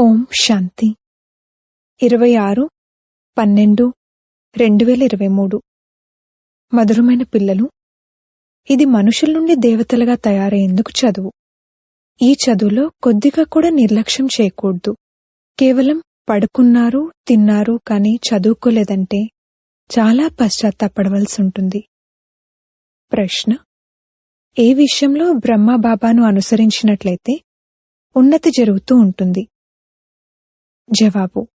ఓం శాంతి. ఇరవై ఆరు పన్నెండు రెండు వేల ఇరవై మూడు. మధురమైన పిల్లలు ఇది మనుషుల నుండి దేవతలుగా తయారయ్యేందుకు చదువు. ఈ చదువులో కొద్దిగా కూడా నిర్లక్ష్యం చేయకూడదు. కేవలం పడుకున్నారు తిన్నారు కానీ చదువుకోలేదంటే చాలా పశ్చాత్తాపడవలసి ఉంటుంది ప్రశ్న ఏ విషయంలో బ్రహ్మ బాబాను అనుసరించినట్లయితే ఉన్నతి జరుగుతూ ఉంటుంది. జవాబు.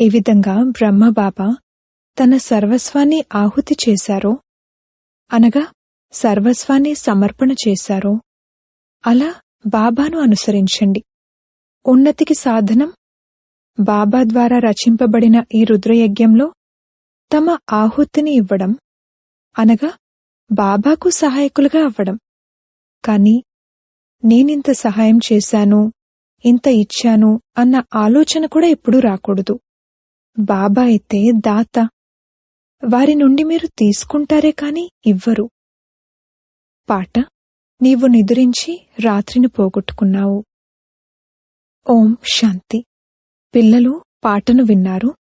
ఏ విధంగా బ్రహ్మబాబా తన సర్వస్వాన్ని ఆహుతి చేశారో? అనగా సర్వస్వాన్ని సమర్పణ చేశారో? అలా బాబాను అనుసరించండి. ఉన్నతికి సాధనం? బాబా ద్వారా రచింపబడిన ఈ రుద్రయజ్ఞంలో తమ ఆహుతిని ఇవ్వడం. అనగా బాబాకు సహాయకులుగా అవ్వడం. కాని నేనింత సహాయం చేశాను? ఇంత ఇచ్చాను అన్న ఆలోచన కూడా ఎప్పుడూ రాకూడదు. బాబా అయితే దాత. వారి నుండి మీరు తీసుకుంటారే కాని ఇవ్వరు. పాట నీవు నిదురించి రాత్రిని పోగొట్టుకున్నావు. ఓం శాంతి. పిల్లలు పాటను విన్నారు.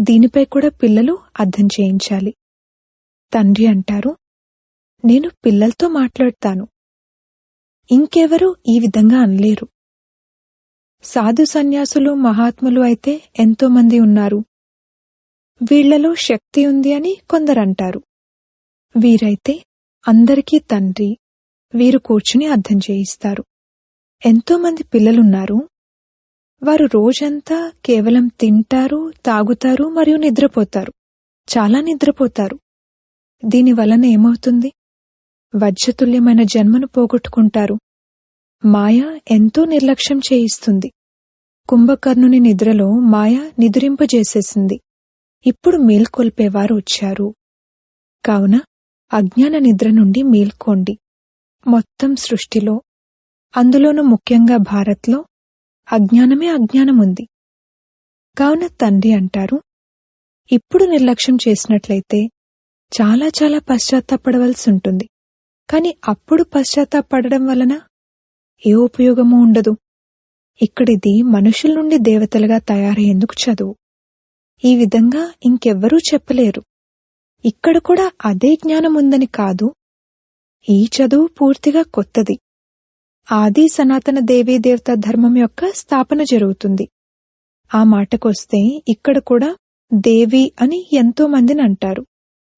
దీనిపై కూడా పిల్లలు అర్థం చేయించాలి. తండ్రి అంటారు నేను పిల్లలతో మాట్లాడతాను. ఇంకెవరూ ఈ విధంగా అనలేరు. సాధు సన్యాసులు మహాత్ములు అయితే ఎంతో మంది ఉన్నారు. వీళ్ళలో శక్తి ఉంది అని కొందరంటారు. వీరైతే అందరికీ తండ్రి వీరు కూర్చుని అర్థం చేయిస్తారు. ఎంతోమంది పిల్లలున్నారు. వారు రోజంతా కేవలం తింటారు తాగుతారు మరియు నిద్రపోతారు. చాలా నిద్రపోతారు. దీని వలన ఏమవుతుంది? వజ్రతుల్యమైన జన్మను పోగొట్టుకుంటారు. మాయ ఎంతో నిర్లక్ష్యం చేయిస్తుంది. కుంభకర్ణుని నిద్రలో మాయ నిదురింపజేసేసింది. ఇప్పుడు మేల్కొల్పేవారు వచ్చారు. కావున అజ్ఞాన నిద్ర నుండి మేల్కోండి. మొత్తం సృష్టిలో అందులోనూ ముఖ్యంగా భారత్లో అజ్ఞానమే అజ్ఞానముంది. కావున తండ్రి అంటారు ఇప్పుడు నిర్లక్ష్యం చేసినట్లయితే చాలా చాలా పశ్చాత్తాపడవలసి ఉంటుంది కాని అప్పుడు పశ్చాత్తాపడడం వలన ఏ ఉపయోగమూ ఉండదు. ఇక్కడిది మనుషుల నుండి దేవతలుగా తయారయ్యేందుకు చదువు. ఈ విధంగా ఇంకెవ్వరూ చెప్పలేరు. ఇక్కడ కూడా అదే జ్ఞానం ఉందని కాదు. ఈ చదువు పూర్తిగా కొత్తది. ఆది సనాతన దేవీ దేవత ధర్మం యొక్క స్థాపన జరుగుతుంది. ఆ మాటకొస్తే ఇక్కడ కూడా దేవి అని ఎంతో మందిని అంటారు.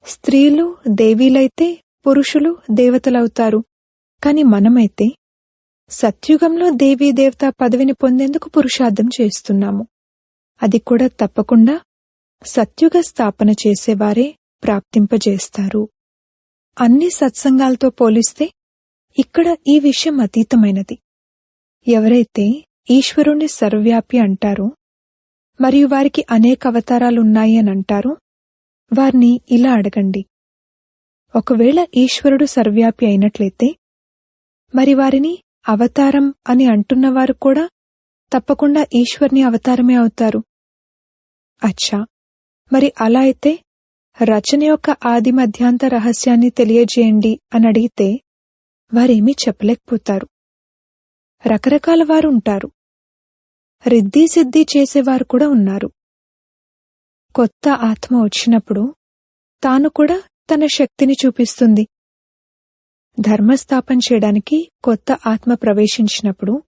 స్త్రీలు దేవీలైతే పురుషులు దేవతలవుతారు. కాని మనమైతే సత్యుగంలో దేవీ దేవత పదవిని పొందేందుకు పురుషార్థం చేస్తున్నాము. అది కూడా తప్పకుండా సత్యుగ స్థాపన చేసేవారే ప్రాప్తింపజేస్తారు. అన్ని సత్సంగాలతో పోలిస్తే ఇక్కడ ఈ విషయం అతీతమైనది. ఎవరైతే ఈశ్వరుణ్ణి సర్వవ్యాపి అంటారో మరియు వారికి అనేక అవతారాలున్నాయి అని అంటారో వారిని ఇలా అడగండి. ఒకవేళ ఈశ్వరుడు సర్వ్యాపి అయినట్లయితే మరి వారిని అవతారం అని అంటున్నవారు కూడా తప్పకుండా ఈశ్వర్ని అవతారమే అవుతారు. అచ్చా! మరి అలా అయితే రచన యొక్క ఆది మధ్యాంత రహస్యాన్ని తెలియజేయండి అని అడిగితే వారేమీ చెప్పలేకపోతారు. రకరకాల వారు ఉంటారు. రిద్ధి సిద్ధి చేసేవారు కూడా ఉన్నారు. కొత్త ఆత్మ వచ్చినప్పుడు తాను కూడా తన శక్తిని చూపిస్తుంది. ధర్మస్థాపన చేయడానికి కొత్త ఆత్మ ప్రవేశించినప్పుడు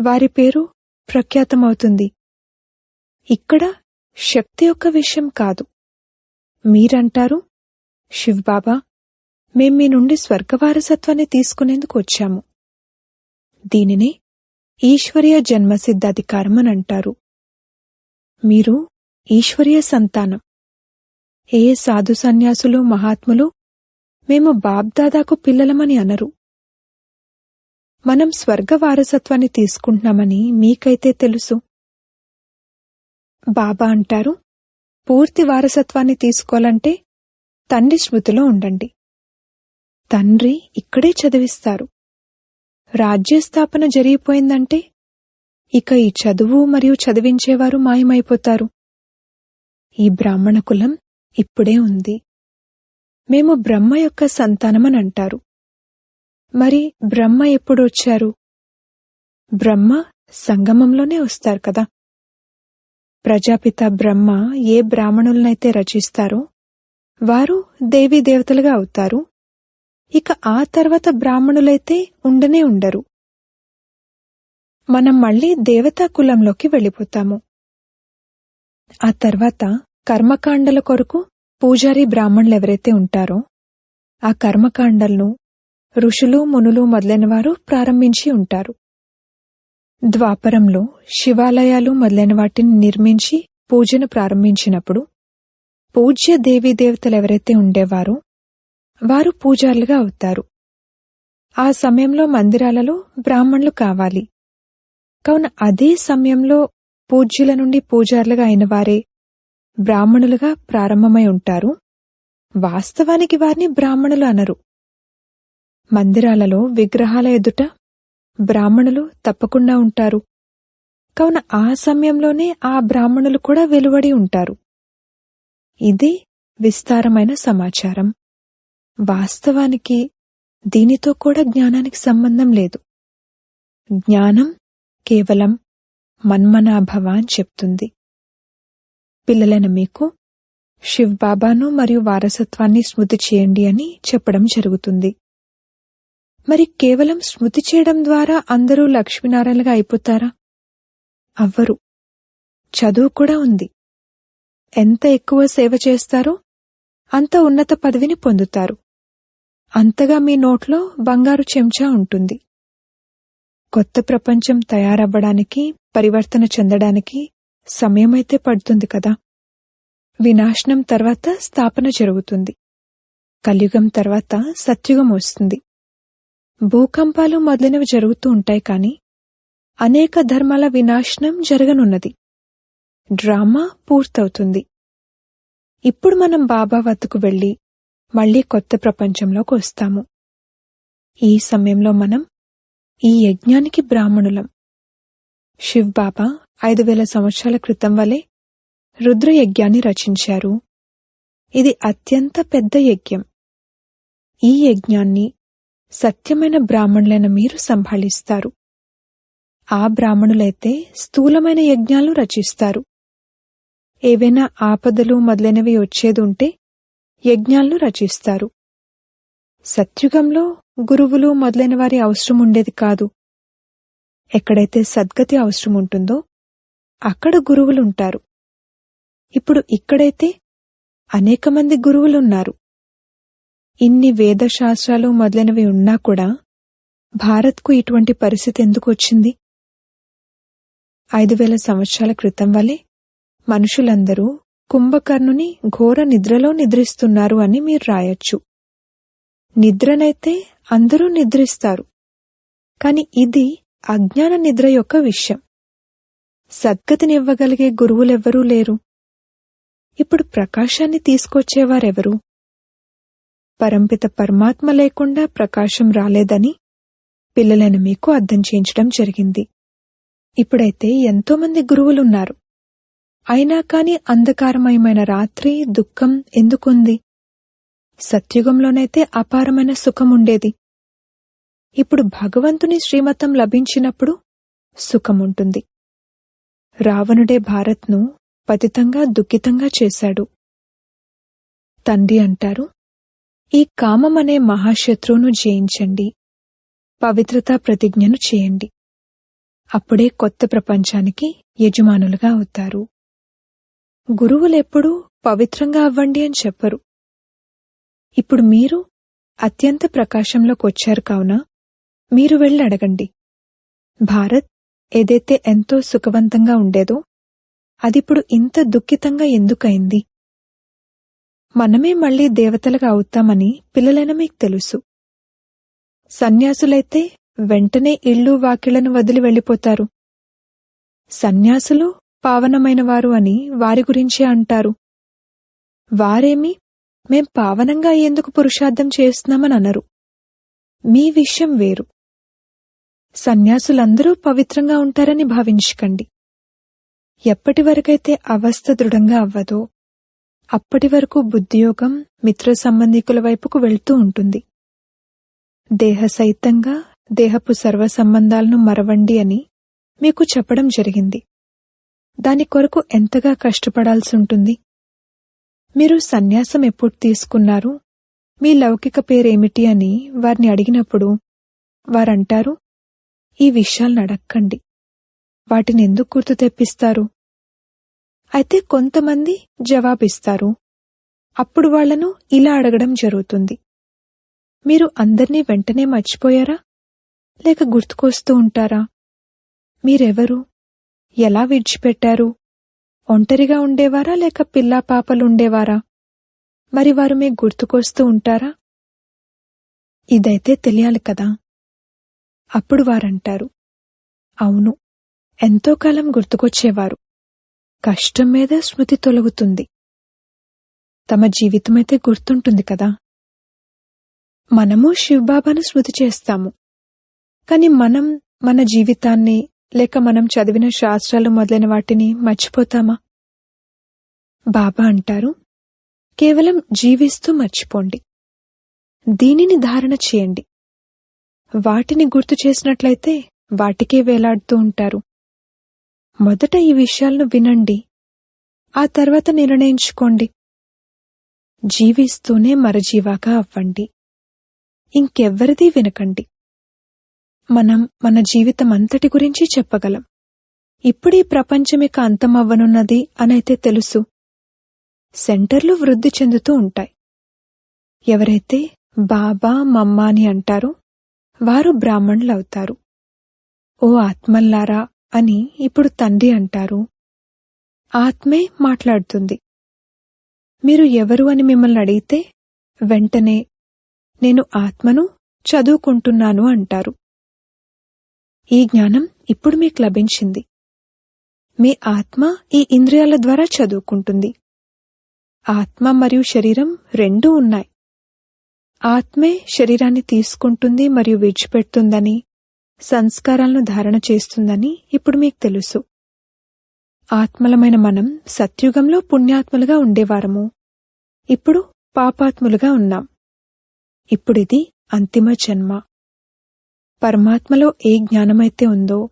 వారి పేరు ప్రఖ్యాతమవుతుంది. ఇక్కడ శక్తి యొక్క విషయం కాదు. మీరంటారు శివ్బాబా మేం మీ నుండి స్వర్గవారసత్వాన్ని తీసుకునేందుకు వచ్చాము. దీనినే ఈశ్వరీయ జన్మసిద్ధాధికారమని అని అంటారు. మీరు ఈశ్వరీయ సంతానం. ఏ సాధు సన్యాసులు మహాత్ములు మేము బాబ్దాదాకు పిల్లలమని అనరు. మనం స్వర్గ వారసత్వాన్ని తీసుకుంటున్నామని మీకైతే తెలుసు. బాబా అంటారు పూర్తి వారసత్వాన్ని తీసుకోవాలంటే తండ్రి స్మృతిలో ఉండండి. తండ్రి ఇక్కడే చదివిస్తారు. రాజ్యస్థాపన జరిగిపోయిందంటే ఇక ఈ చదువు మరియు చదివించేవారు మాయమైపోతారు. ఈ బ్రాహ్మణ కులం ఇప్పుడే ఉంది. మేము బ్రహ్మ యొక్క సంతానమని అంటారు మరి బ్రహ్మ ఎప్పుడొచ్చారు బ్రహ్మ సంగమంలోనే వస్తారు కదా. ప్రజాపిత బ్రహ్మ ఏ బ్రాహ్మణులనైతే రచిస్తారో వారు దేవీ దేవతలుగా అవుతారు. ఇక ఆ తర్వాత బ్రాహ్మణులైతే ఉండనే ఉండరు. మనం మళ్ళీ దేవతా కులంలోకి వెళ్ళిపోతాము. ఆ తర్వాత కర్మకాండల కొరకు పూజారి బ్రాహ్మణులు ఎవరైతే ఉంటారో ఆ కర్మకాండలను ఋషులు మునులు మొదలైనవారు ప్రారంభించి ఉంటారు. ద్వాపరంలో శివాలయాలు మొదలైన వాటిని నిర్మించి పూజను ప్రారంభించినప్పుడు పూజ్య దేవీ దేవతలు ఎవరైతే ఉండేవారో వారు పూజారులుగా అవుతారు. ఆ సమయంలో మందిరాలలో బ్రాహ్మణులు కావాలి. కావున అదే సమయంలో పూజ్యుల నుండి పూజారులుగా అయిన వారే బ్రాహ్మణులుగా ప్రారంభమై ఉంటారు. వాస్తవానికి వారిని బ్రాహ్మణులు అనరు. మందిరాలలో విగ్రహాల ఎదుట బ్రాహ్మణులు తప్పకుండా ఉంటారు. కావున ఆ సమయంలోనే ఆ బ్రాహ్మణులు కూడా వెలువడి ఉంటారు. ఇది విస్తారమైన సమాచారం. వాస్తవానికి దీనితో కూడా జ్ఞానానికి సంబంధం లేదు. జ్ఞానం కేవలం మన్మనాభవ అని చెప్తుంది. పిల్లలైన మీకు శివ్ బాబాను మరియు వారసత్వాన్ని స్మృతి చేయండి అని చెప్పడం జరుగుతుంది. మరి కేవలం స్మృతి చేయడం ద్వారా అందరూ లక్ష్మీనారాయణగా అయిపోతారా? అవ్వరు. చదువు కూడా ఉంది. ఎంత ఎక్కువ సేవ చేస్తారో అంత ఉన్నత పదవిని పొందుతారు. అంతగా మీ నోట్లో బంగారు చెంచా ఉంటుంది. కొత్త ప్రపంచం తయారవ్వడానికి పరివర్తన చెందడానికి సమయమైతే పడుతుంది కదా. వినాశనం తర్వాత స్థాపన జరుగుతుంది. కలియుగం తర్వాత సత్యుగం వస్తుంది. భూకంపాలు మొదలైనవి జరుగుతూ ఉంటాయి కానీ అనేక ధర్మాల వినాశనం జరగనున్నది. డ్రామా పూర్తవుతుంది. ఇప్పుడు మనం బాబా వద్దకు వెళ్ళి మళ్ళీ కొత్త ప్రపంచంలోకి వస్తాము. ఈ సమయంలో మనం ఈ యజ్ఞానికి బ్రాహ్మణులం. శివ్ బాబా ఐదు వేల సంవత్సరాల క్రితం వలె రుద్ర యజ్ఞాన్ని రచించారు. ఇది అత్యంత పెద్ద యజ్ఞం. ఈ యజ్ఞాన్ని సత్యమైన బ్రాహ్మణులైన మీరు సంభాళిస్తారు. ఆ బ్రాహ్మణులైతే స్థూలమైన యజ్ఞాలు రచిస్తారు. ఏవైనా ఆపదలు మొదలైనవి వచ్చేదుంటే యజ్ఞాలను రచిస్తారు. సత్యుగంలో గురువులు మొదలైన వారి అవసరం ఉండేది కాదు. ఎక్కడైతే సద్గతి అవసరం ఉంటుందో అక్కడ గురువులుంటారు. ఇప్పుడు ఇక్కడైతే అనేక మంది గురువులున్నారు. ఇన్ని వేదశాస్త్రాలు మొదలైనవి ఉన్నా కూడా భారత్కు ఇటువంటి పరిస్థితి ఎందుకు వచ్చింది? ఐదు వేల సంవత్సరాల క్రితం వలె మనుషులందరూ కుంభకర్ణుని ఘోర నిద్రలో నిద్రిస్తున్నారు అని మీరు రాయొచ్చు. నిద్రనైతే అందరూ నిద్రిస్తారు. కాని ఇది అజ్ఞాన నిద్ర యొక్క విషయం. సద్గతినివ్వగలిగే గురువులెవ్వరూ లేరు. ఇప్పుడు ప్రకాశాన్ని తీసుకొచ్చేవారెవరు? పరంపిత పరమాత్మ లేకుండా ప్రకాశం రాలేదని పిల్లలైన మీకు అర్థం చేయించడం జరిగింది. ఇప్పుడైతే ఎంతోమంది గురువులున్నారు. అయినా కాని అంధకారమయమైన రాత్రి దుఃఖం ఎందుకుంది? సత్యుగంలోనైతే అపారమైన సుఖముండేది. ఇప్పుడు భగవంతుని శ్రీమతం లభించినప్పుడు సుఖముంటుంది. రావణుడే భారత్ను పతితంగా దుఃఖితంగా చేశాడు. తండ్రి అంటారు ఈ కామమనే మహాశత్రువును జయించండి పవిత్రతా ప్రతిజ్ఞను చేయండి. అప్పుడే కొత్త ప్రపంచానికి యజమానులుగా అవుతారు. గురువులెప్పుడూ పవిత్రంగా అవ్వండి అని చెప్పరు. ఇప్పుడు మీరు అత్యంత ప్రకాశంలోకి వచ్చారు కావున మీరు వెళ్ళి అడగండి. భారత్ ఏదైతే ఎంతో సుఖవంతంగా ఉండేదో అదిప్పుడు ఇంత దుఃఖితంగా ఎందుకైంది? మనమే మళ్ళీ దేవతలుగా అవుతామని పిల్లలైన మీకు తెలుసు. సన్యాసులైతే వెంటనే ఇళ్ళు వాకిళ్ళను వదిలి వెళ్ళిపోతారు. సన్యాసులు పావనమైనవారు అని వారి గురించే అంటారు. వారేమి మేం పావనంగా ఎందుకు పురుషార్థం చేస్తున్నామని అనరు. మీ విషయం వేరు. సన్యాసులందరూ పవిత్రంగా ఉంటారని భావించకండి. ఎప్పటి వరకైతే అవస్థ దృఢంగా అవ్వదో అప్పటి వరకు బుద్ధియోగం మిత్ర సంబంధికుల వైపుకు వెళ్తూ ఉంటుంది. దేహ సైతంగా దేహపు సర్వ సంబంధాలను మరవండి అని మీకు చెప్పడం జరిగింది. దాని కొరకు ఎంతగా కష్టపడాల్సి ఉంటుంది? మీరు సన్యాసం ఎప్పుడు తీసుకున్నారు? మీ లౌకిక పేరేమిటి అని వారిని అడిగినప్పుడు వారంటారు ఈ విషయాలను అడక్కండి వాటిని ఎందుకు గుర్తు తెప్పిస్తారు? అయితే కొంతమంది జవాబిస్తారు. అప్పుడు వాళ్ళను ఇలా అడగడం జరుగుతుంది. మీరు అందర్నీ వెంటనే మర్చిపోయారా? లేక గుర్తుకొస్తూ ఉంటారా? మీరెవరు? ఎలా విడిచిపెట్టారు? ఒంటరిగా ఉండేవారా లేక పిల్లా పాపలు ఉండేవారా? మరి వారు మీకు గుర్తుకొస్తూ ఉంటారా? ఇదైతే తెలియాలి కదా. అప్పుడు వారంటారు. అవును ఎంతో కాలం గుర్తుకొచ్చేవారు. కష్టం మీద స్మృతి తొలగుతుంది. తమ జీవితమైతే గుర్తుంటుంది కదా. మనము శివబాబాను స్మృతి చేస్తాము. కాని మనం మన జీవితాన్ని లేక మనం చదివిన శాస్త్రాలు మొదలైన వాటిని మర్చిపోతామా? బాబా అంటారు కేవలం జీవిస్తూ మర్చిపోండి. దీనిని ధారణ చేయండి. వాటిని గుర్తు చేసినట్లయితే వాటికే వేలాడుతూ ఉంటారు. మొదట ఈ విషయాలను వినండి. ఆ తర్వాత నిర్ణయించుకోండి. జీవిస్తూనే మరజీవాగా అవ్వండి. ఇంకెవ్వరిది వినకండి. మనం మన జీవితం అంతటి గురించి చెప్పగలం. ఇప్పుడీ ప్రపంచమిక అంతమవ్వనున్నది అనైతే తెలుసు. సెంటర్లు వృద్ధి చెందుతూ ఉంటాయి. ఎవరైతే బాబా మమ్మ అని అంటారో వారు బ్రాహ్మణులవుతారు. ఓ ఆత్మల్లారా అని ఇప్పుడు తండ్రి అంటారు. ఆత్మే మాట్లాడుతుంది. మీరు ఎవరు అని మిమ్మల్ని అడిగితే వెంటనే నేను ఆత్మను చదువుకుంటున్నాను అంటారు. ఈ జ్ఞానం ఇప్పుడు మీకు లభించింది. మీ ఆత్మ ఈ ఇంద్రియాల ద్వారా చదువుకుంటుంది. ఆత్మ మరియు శరీరం రెండూ ఉన్నాయి. ఆత్మే శరీరాన్ని తీసుకుంటుంది మరియు విడిచిపెడుతుందని సంస్కారాలను ధారణ చేస్తుందని ఇప్పుడు మీకు తెలుసు. ఆత్మలమైన మనం సత్యుగంలో పుణ్యాత్ములుగా ఉండేవారము. ఇప్పుడు పాపాత్ములుగా ఉన్నాం. ఇప్పుడిది అంతిమ జన్మ. పరమాత్మలో ఏ జ్ఞానమైతే ఉందో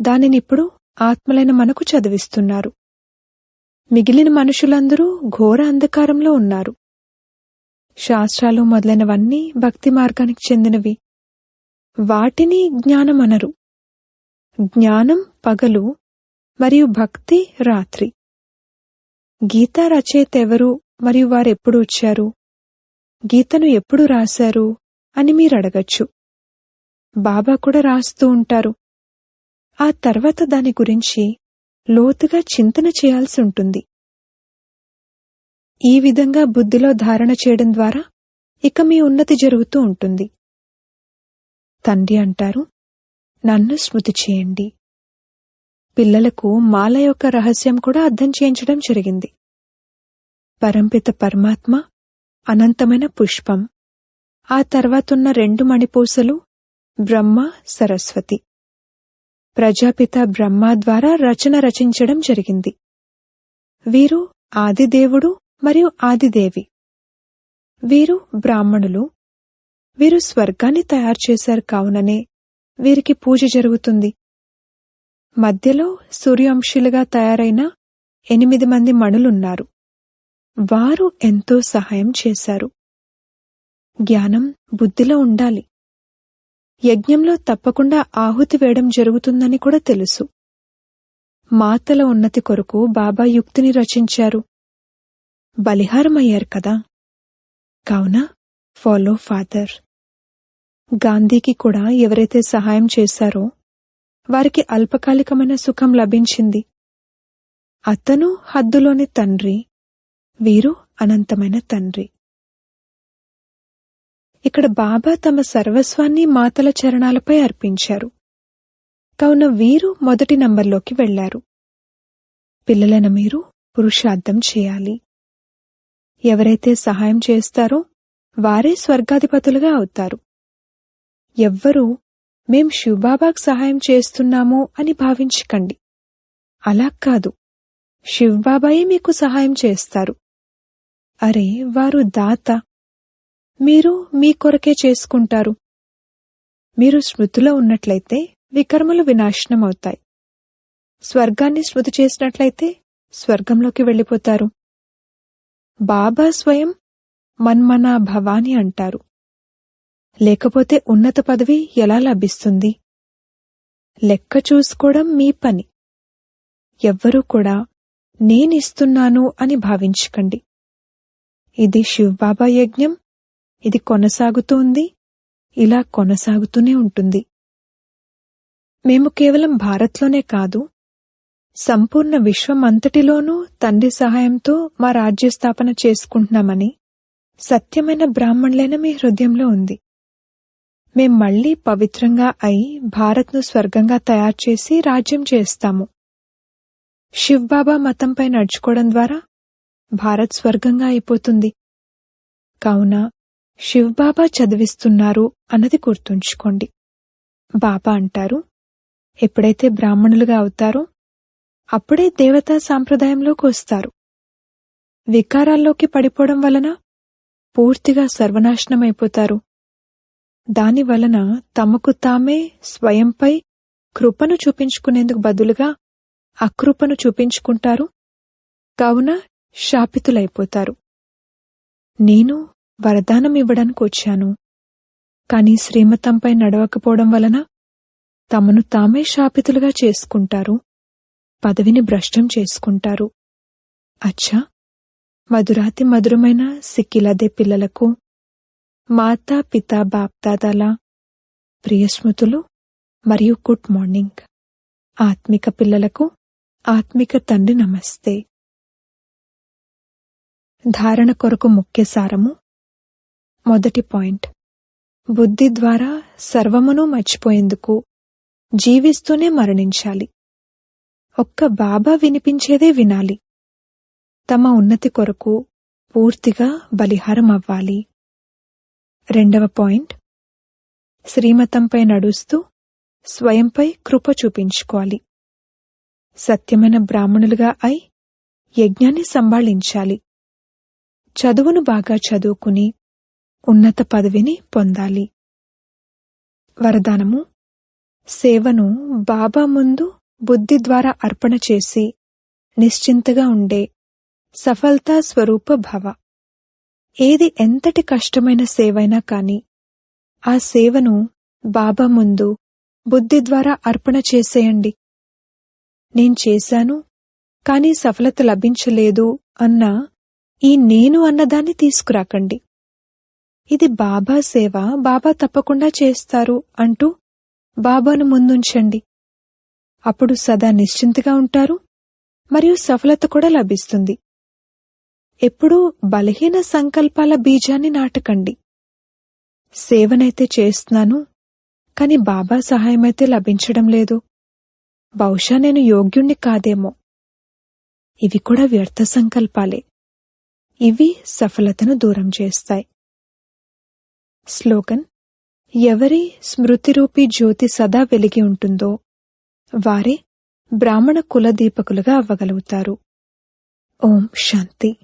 దానినిప్పుడు ఆత్మలైన మనకు చదివిస్తున్నారు. మిగిలిన మనుషులందరూ ఘోర అంధకారంలో ఉన్నారు. శాస్త్రాలు మొదలైనవన్నీ భక్తి మార్గానికి చెందినవి. వాటిని జ్ఞానమనరు. జ్ఞానం పగలు మరియు భక్తి రాత్రి. గీతా రచయిత ఎవరు మరియు వారెప్పుడు వచ్చారు? గీతను ఎప్పుడు రాశారు అని మీరు అడగచ్చు. బాబా కూడా రాస్తూ ఉంటారు. ఆ తర్వాత దాని గురించి లోతుగా చింతన చేయాల్సి ఉంటుంది. ఈ విధంగా బుద్ధిలో ధారణ చేయడం ద్వారా ఇక మీ ఉన్నతి జరుగుతూ ఉంటుంది. తండ్రి అంటారు నన్ను స్మృతి చేయండి. పిల్లలకు మాల యొక్క రహస్యం కూడా అర్థం చేయించడం జరిగింది. పరంపిత పరమాత్మ అనంతమైన పుష్పం. ఆ తర్వాతున్న రెండు మణిపూసలు బ్రహ్మ సరస్వతి. ప్రజాపిత బ్రహ్మ ద్వారా రచన రచించడం జరిగింది. వీరు ఆదిదేవుడు మరియు ఆదిదేవి. వీరు బ్రాహ్మణులు. వీరు స్వర్గాన్ని తయారు చేశారు కావుననే వీరికి పూజ జరుగుతుంది. మధ్యలో సూర్యాంశులుగా తయారైన ఎనిమిది మంది మణులున్నారు. వారు ఎంతో సహాయం చేశారు. జ్ఞానం బుద్ధిలో ఉండాలి. యజ్ఞంలో తప్పకుండా ఆహుతి వేయడం జరుగుతుందని కూడా తెలుసు. మాతల ఉన్నతి కొరకు బాబా యుక్తిని రచించారు. బలిహారమయ్యారు కదా. కావున ఫాలో ఫాదర్ గాంధీకి కూడా ఎవరైతే సహాయం చేశారో వారికి అల్పకాలికమైన సుఖం లభించింది. అతను హద్దులోని తండ్రి వీరు అనంతమైన తండ్రి. ఇక్కడ బాబా తమ సర్వస్వాన్ని మాతల చరణాలపై అర్పించారు. కావున వీరు మొదటి నంబర్లోకి వెళ్ళారు పిల్లలైన మీరు పురుషార్థం చేయాలి. ఎవరైతే సహాయం చేస్తారో వారే స్వర్గాధిపతులుగా అవుతారు. ఎవ్వరూ మేం శివబాబాకు సహాయం చేస్తున్నాము అని భావించకండి. అలా కాదు. శివబాబాయే మీకు సహాయం చేస్తారు. అరే వారు దాత. మీరు మీ కొరకే చేసుకుంటారు. మీరు స్మృతిలో ఉన్నట్లయితే వికర్మలు వినాశనమవుతాయి. స్వర్గాన్ని స్మృతి చేసినట్లయితే స్వర్గంలోకి వెళ్ళిపోతారు. బాబా స్వయం మన్మనా భవాని అంటారు. లేకపోతే ఉన్నత పదవి ఎలా లభిస్తుంది? లెక్క చూసుకోవడం మీ పని. ఎవ్వరూ కూడా నేనిస్తున్నాను అని భావించకండి. ఇది శివబాబా యజ్ఞం ఇది కొనసాగుతోంది ఇలా కొనసాగుతూనే ఉంటుంది. మేము కేవలం భారత్లోనే కాదు సంపూర్ణ విశ్వం అంతటిలోనూ తండ్రి సహాయంతో మా రాజ్య స్థాపన చేసుకుంటున్నామని సత్యమైన బ్రాహ్మణులైన మీ హృదయంలో ఉంది. మేం మళ్ళీ పవిత్రంగా అయి భారత్ను స్వర్గంగా తయారు చేసి రాజ్యం చేస్తాము. శివ్బాబా మతంపై నడుచుకోవడం ద్వారా భారత్ స్వర్గంగా అయిపోతుంది. కావున శివ్బాబా చదివిస్తున్నారు అన్నది గుర్తుంచుకోండి. బాబా అంటారు ఎప్పుడైతే బ్రాహ్మణులుగా అవుతారో అప్పుడే దేవతా సాంప్రదాయంలోకి వస్తారు. వికారాల్లోకి పడిపోవడం వలన పూర్తిగా సర్వనాశనమైపోతారు. దాని వలన తమకు తామే స్వయంపై కృపను చూపించుకునేందుకు బదులుగా అకృపను చూపించుకుంటారు. కావున శాపితులైపోతారు. నేను వరదానం ఇవ్వడానికి వచ్చాను. కాని శ్రీమతంపై నడవకపోవడం వలన తమను తామే శాపితులుగా చేసుకుంటారు. పదవిని భ్రష్టం చేసుకుంటారు. అచ్చా! మధురాతి మధురమైన సిక్కిలదే పిల్లలకు మాతా పిత బాప్దాదాల ప్రియస్మృతులు మరియు గుడ్ మార్నింగ్. ఆత్మిక పిల్లలకు ఆత్మిక తండ్రి నమస్తే. ధారణ కొరకు ముఖ్య సారము. మొదటి పాయింట్. బుద్ధి ద్వారా సర్వమును మర్చిపోయేందుకు జీవిస్తూనే మరణించాలి. ఒక్క బాబా వినిపించేదే వినాలి. తమ ఉన్నతి కొరకు పూర్తిగా బలిహారం అవ్వాలి రెండవ పాయింట్. శ్రీమతంపై నడుస్తూ స్వయంపై కృప చూపించుకోవాలి. సత్యమైన బ్రాహ్మణులుగా అయి యజ్ఞాన్ని సంభాళించాలి. చదువును బాగా చదువుకుని ఉన్నత పదవిని పొందాలి. వరదానము సేవను బాబా ముందు బుద్ధి ద్వారా అర్పణ చేసి నిశ్చింతగా ఉండే సఫలతా స్వరూప భవ. ఏది ఎంతటి కష్టమైన సేవైనా కాని ఆ సేవను బాబా ముందు బుద్ధి ద్వారా అర్పణ చేసేయండి. నేను చేశాను కాని సఫలత లభించలేదు అన్న ఈ నేను అన్నదాన్ని తీసుకురాకండి. ఇది బాబా సేవ బాబా తప్పకుండా చేస్తారు అంటూ బాబాను ముందుంచండి. అప్పుడు సదా నిశ్చింతగా ఉంటారు మరియు సఫలత కూడా లభిస్తుంది. ఎప్పుడూ బలహీన సంకల్పాల బీజాన్ని నాటకండి. సేవనైతే చేస్తున్నాను కాని బాబా సహాయమైతే లభించడం లేదు. బహుశా నేను యోగ్యుణ్ణి కాదేమో. ఇవి కూడా వ్యర్థ సంకల్పాలే. ఇవి సఫలతను దూరం చేస్తాయి. స్లోగన్ ఎవరి స్మృతిరూపీ జ్యోతి సదా వెలిగి ఉంటుందో? వారే బ్రాహ్మణ కుల దీపకులుగా అవ్వగలుగుతారు. ఓం శాంతి.